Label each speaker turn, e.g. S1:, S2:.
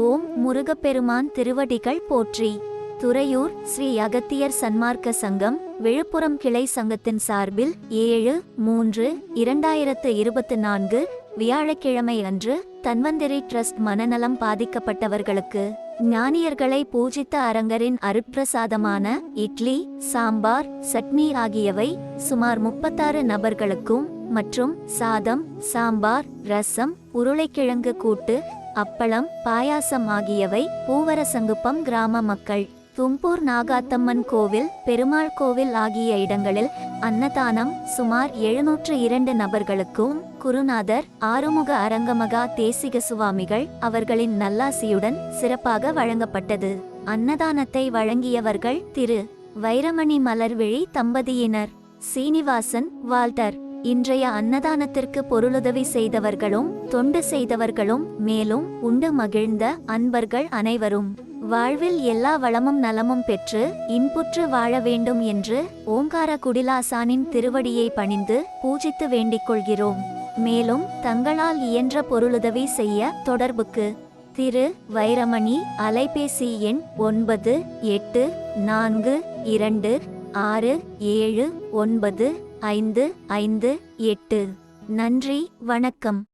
S1: ஓம் முருகப்பெருமான் திருவடிகள் போற்றி. துறையூர் ஸ்ரீ அகத்தியர் சன்மார்க்க சங்கம் விழுப்புரம் கிளை சங்கத்தின் சார்பில் ஏழு மூன்று இரண்டாயிரத்து இருபத்தி நான்கு வியாழக்கிழமை அன்று தன்வந்திரி ட்ரஸ்ட் மனநலம் பாதிக்கப்பட்டவர்களுக்கு ஞானியர்களை பூஜித்த அரங்கரின் அருட்பிரசாதமான இட்லி சாம்பார் சட்னி ஆகியவை சுமார் முப்பத்தாறு நபர்களுக்கும் மற்றும் சாதம் சாம்பார் ரசம் உருளைக்கிழங்கு கூட்டு அப்பளம் பாயாசம் ஆகியவை பூவரசங்குப்பம் கிராம மக்கள். தும்பூர் நாகாத்தம்மன் கோவில் பெருமாள் கோவில் ஆகிய இடங்களில் அன்னதானம் சுமார் எழுநூற்று இரண்டு நபர்களுக்கும் குருநாதர் ஆறுமுக அரங்கமகா தேசிக சுவாமிகள் அவர்களின் நல்லாசியுடன் சிறப்பாக வழங்கப்பட்டது. அன்னதானத்தை வழங்கியவர்கள் திரு. வைரமணி மலர்விழி தம்பதியினர். சீனிவாசன் வால்டர். இன்றைய அன்னதானத்திற்கு பொருளுதவி செய்தவர்களும் தொண்டு செய்தவர்களும் மேலும் உண்டு மகிழ்ந்த அன்பர்கள் அனைவரும். வாழ்வில் எல்லா வளமும் நலமும் பெற்று இன்புற்று வாழ வேண்டும் என்று ஓங்கார குடிலாசானின் திருவடியை பணிந்து பூஜித்து வேண்டிக் கொள்கிறோம். மேலும் தங்களால் இயன்ற பொருளுதவி செய்ய தொடர்புக்கு. திரு. வைரமணி அலைபேசி எண் ஒன்பது எட்டு நான்கு இரண்டு ஆறு ஏழு ஒன்பது ஐந்து ஐந்து எட்டு. நன்றி வணக்கம்.